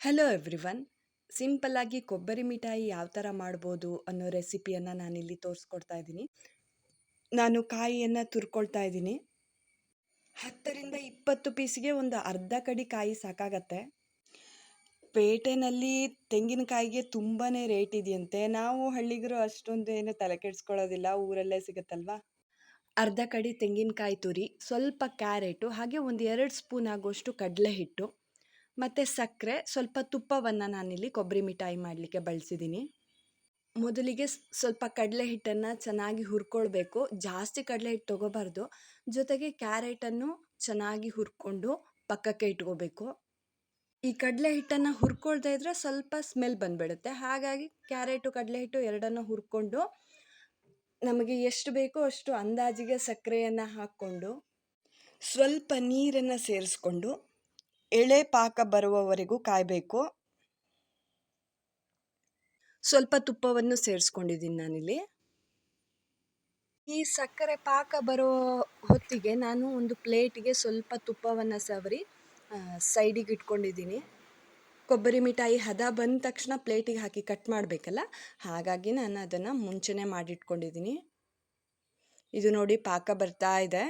Hello everyone ಸಿಂಪಲ್ಲಾಗಿ ಕೊಬ್ಬರಿ ಮಿಠಾಯಿ ಯಾವ ಥರ ಮಾಡ್ಬೋದು ಅನ್ನೋ ರೆಸಿಪಿಯನ್ನು ನಾನಿಲ್ಲಿ ತೋರಿಸ್ಕೊಡ್ತಾ ಇದ್ದೀನಿ. ನಾನು ಕಾಯಿಯನ್ನು ತುರ್ಕೊಳ್ತಾ ಇದ್ದೀನಿ. ಹತ್ತರಿಂದ ಇಪ್ಪತ್ತು ಪೀಸಿಗೆ ಒಂದು ಅರ್ಧ ಕಡಿ ಕಾಯಿ ಸಾಕಾಗತ್ತೆ. ಪೇಟೆನಲ್ಲಿ ತೆಂಗಿನಕಾಯಿಗೆ ತುಂಬಾ ರೇಟ್ ಇದೆಯಂತೆ. ನಾವು ಹಳ್ಳಿಗರು ಅಷ್ಟೊಂದು ಏನು ತಲೆ ಕೆಡಿಸ್ಕೊಳ್ಳೋದಿಲ್ಲ. ಊರಲ್ಲೇ ಸಿಗುತ್ತಲ್ವಾ? ಅರ್ಧ ಕಡಿ ತೆಂಗಿನಕಾಯಿ ತುರಿ, ಸ್ವಲ್ಪ ಕ್ಯಾರೆಟು, ಹಾಗೆ ಒಂದು ಎರಡು ಸ್ಪೂನ್ ಆಗುವಷ್ಟು ಕಡಲೆ ಹಿಟ್ಟು ಮತ್ತು ಸಕ್ಕರೆ, ಸ್ವಲ್ಪ ತುಪ್ಪವನ್ನು ನಾನಿಲ್ಲಿ ಕೊಬ್ಬರಿ ಮಿಠಾಯಿ ಮಾಡಲಿಕ್ಕೆ ಬಳಸಿದ್ದೀನಿ. ಮೊದಲಿಗೆ ಸ್ವಲ್ಪ ಕಡಲೆ ಹಿಟ್ಟನ್ನು ಚೆನ್ನಾಗಿ ಹುರ್ಕೊಳ್ಬೇಕು. ಜಾಸ್ತಿ ಕಡಲೆ ಹಿಟ್ಟು ತೊಗೋಬಾರ್ದು. ಜೊತೆಗೆ ಕ್ಯಾರೆಟನ್ನು ಚೆನ್ನಾಗಿ ಹುರ್ಕೊಂಡು ಪಕ್ಕಕ್ಕೆ ಇಟ್ಕೋಬೇಕು. ಈ ಕಡಲೆ ಹಿಟ್ಟನ್ನು ಹುರ್ಕೊಳ್ತಾ ಇದ್ರೆ ಸ್ವಲ್ಪ ಸ್ಮೆಲ್ ಬಂದುಬಿಡುತ್ತೆ. ಹಾಗಾಗಿ ಕ್ಯಾರೆಟು, ಕಡಲೆ ಹಿಟ್ಟು ಎರಡನ್ನು ಹುರ್ಕೊಂಡು ನಮಗೆ ಎಷ್ಟು ಬೇಕೋ ಅಷ್ಟು ಅಂದಾಜಿಗೆ ಸಕ್ಕರೆಯನ್ನು ಹಾಕ್ಕೊಂಡು, ಸ್ವಲ್ಪ ನೀರನ್ನು ಸೇರಿಸ್ಕೊಂಡು ಎಳೆ ಪಾಕ ಬರುವವರೆಗೂ ಕಾಯಬೇಕು. ಸ್ವಲ್ಪ ತುಪ್ಪವನ್ನು ಸೇರಿಸ್ಕೊಂಡಿದ್ದೀನಿ ನಾನಿಲ್ಲಿ. ಈ ಸಕ್ಕರೆ ಪಾಕ ಬರೋ ಹೊತ್ತಿಗೆ ನಾನು ಒಂದು ಪ್ಲೇಟಿಗೆ ಸ್ವಲ್ಪ ತುಪ್ಪವನ್ನು ಸವರಿ ಸೈಡಿಗೆ ಇಟ್ಕೊಂಡಿದ್ದೀನಿ. ಕೊಬ್ಬರಿ ಮಿಠಾಯಿ ಹದ ಬಂದ ತಕ್ಷಣ ಪ್ಲೇಟಿಗೆ ಹಾಕಿ ಕಟ್ ಮಾಡಬೇಕಲ್ಲ? ಹಾಗಾಗಿ ನಾನು ಅದನ್ನು ಮುಂಚೆನೇ ಮಾಡಿಟ್ಕೊಂಡಿದ್ದೀನಿ. ಇದು ನೋಡಿ ಪಾಕ ಬರ್ತಾ ಇದೆ.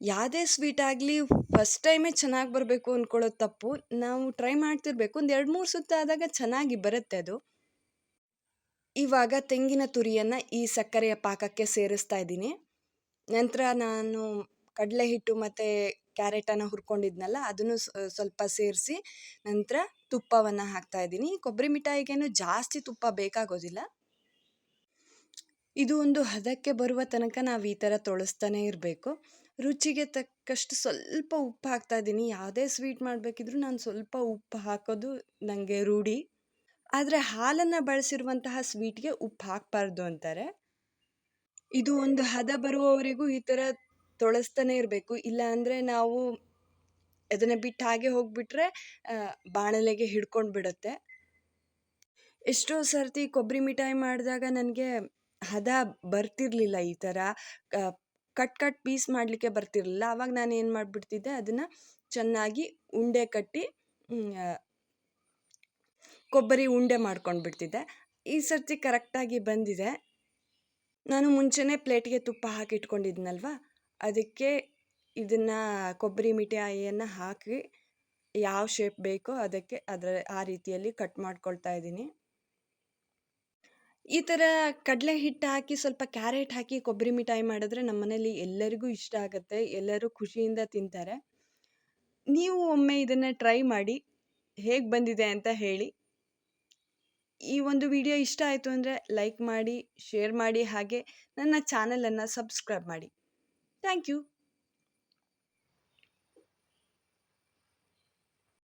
ಯಾವುದೇ ಸ್ವೀಟ್ ಆಗಲಿ ಫಸ್ಟ್ ಟೈಮೇ ಚೆನ್ನಾಗಿ ಬರಬೇಕು ಅಂದ್ಕೊಳ್ಳೋದು ತಪ್ಪು. ನಾವು ಟ್ರೈ ಮಾಡ್ತಿರ್ಬೇಕು. ಒಂದು ಎರಡು ಮೂರು ಸುತ್ತ ಆದಾಗ ಚೆನ್ನಾಗಿ ಬರುತ್ತೆ ಅದು. ಇವಾಗ ತೆಂಗಿನ ತುರಿಯನ್ನು ಈ ಸಕ್ಕರೆಯ ಪಾಕಕ್ಕೆ ಸೇರಿಸ್ತಾ ಇದ್ದೀನಿ. ನಂತರ ನಾನು ಕಡಲೆ ಹಿಟ್ಟು ಮತ್ತು ಕ್ಯಾರೆಟನ್ನು ಹುರ್ಕೊಂಡಿದ್ನಲ್ಲ, ಅದನ್ನು ಸ್ವಲ್ಪ ಸೇರಿಸಿ ನಂತರ ತುಪ್ಪವನ್ನು ಹಾಕ್ತಾ ಇದ್ದೀನಿ. ಕೊಬ್ಬರಿ ಮಿಠಾಯಿಗೇನು ಜಾಸ್ತಿ ತುಪ್ಪ ಬೇಕಾಗೋದಿಲ್ಲ. ಇದು ಒಂದು ಹದಕ್ಕೆ ಬರುವ ತನಕ ನಾವು ಈ ಥರ ತೊಳಸ್ತಾನೆ ಇರಬೇಕು. ರುಚಿಗೆ ತಕ್ಕಷ್ಟು ಸ್ವಲ್ಪ ಉಪ್ಪು ಹಾಕ್ತಾ ಇದ್ದೀನಿ. ಯಾವುದೇ ಸ್ವೀಟ್ ಮಾಡಬೇಕಿದ್ರೂ ನಾನು ಸ್ವಲ್ಪ ಉಪ್ಪು ಹಾಕೋದು ನನಗೆ ರೂಢಿ. ಆದರೆ ಹಾಲನ್ನು ಬಳಸಿರುವಂತಹ ಸ್ವೀಟ್ಗೆ ಉಪ್ಪು ಹಾಕಬಾರ್ದು ಅಂತಾರೆ. ಇದು ಒಂದು ಹದ ಬರುವವರೆಗೂ ಈ ಥರ ತೊಳಸ್ತಾನೆ ಇರಬೇಕು. ಇಲ್ಲ ಅಂದರೆ ನಾವು ಅದನ್ನು ಬಿಟ್ಟು ಹಾಗೆ ಹೋಗಿಬಿಟ್ರೆ ಬಾಣಲೆಗೆ ಹಿಡ್ಕೊಂಡು ಬಿಡುತ್ತೆ. ಎಷ್ಟೋ ಸರ್ತಿ ಕೊಬ್ಬರಿ ಮಿಠಾಯಿ ಮಾಡಿದಾಗ ನನಗೆ ಹದ ಬರ್ತಿರಲಿಲ್ಲ ಈ ಥರ ಕಟ್ ಕಟ್ ಪೀಸ್ ಮಾಡಲಿಕ್ಕೆ ಬರ್ತಿರಲಿಲ್ಲ. ಆವಾಗ ನಾನು ಏನು ಮಾಡಿಬಿಡ್ತಿದ್ದೆ, ಅದನ್ನು ಚೆನ್ನಾಗಿ ಉಂಡೆ ಕಟ್ಟಿ ಕೊಬ್ಬರಿ ಉಂಡೆ ಮಾಡ್ಕೊಂಡು ಬಿಡ್ತಿದ್ದೆ ಈ ಸರ್ತಿ ಕರೆಕ್ಟಾಗಿ ಬಂದಿದೆ. ನಾನು ಮುಂಚೆನೇ ಪ್ಲೇಟ್ಗೆ ತುಪ್ಪ ಹಾಕಿ ಇಟ್ಕೊಂಡಿದ್ನಲ್ವ? ಅದಕ್ಕೆ ಇದನ್ನು ಕೊಬ್ಬರಿ ಮಿಠಾಯಿಯನ್ನು ಹಾಕಿ, ಯಾವ ಶೇಪ್ ಬೇಕೋ ಅದಕ್ಕೆ ಅದರ, ಆ ರೀತಿಯಲ್ಲಿ ಕಟ್ ಮಾಡ್ಕೊಳ್ತಾ ಇದ್ದೀನಿ. ಈ ಥರ ಕಡಲೆ ಹಿಟ್ಟು ಹಾಕಿ ಸ್ವಲ್ಪ ಕ್ಯಾರೆಟ್ ಹಾಕಿ ಕೊಬ್ಬರಿ ಮಿಠಾಯಿ ಮಾಡಿದ್ರೆ ನಮ್ಮ ಮನೆಯಲ್ಲಿ ಎಲ್ಲರಿಗೂ ಇಷ್ಟ ಆಗುತ್ತೆ, ಎಲ್ಲರೂ ಖುಷಿಯಿಂದ ತಿಂತಾರೆ. ನೀವು ಒಮ್ಮೆ ಇದನ್ನು ಟ್ರೈ ಮಾಡಿ, ಹೇಗೆ ಬಂದಿದೆ ಅಂತ ಹೇಳಿ. ಈ ಒಂದು ವಿಡಿಯೋ ಇಷ್ಟ ಆಯಿತು ಅಂದರೆ ಲೈಕ್ ಮಾಡಿ, ಶೇರ್ ಮಾಡಿ, ಹಾಗೆ ನನ್ನ ಚಾನಲನ್ನು ಸಬ್ಸ್ಕ್ರೈಬ್ ಮಾಡಿ. Thank you.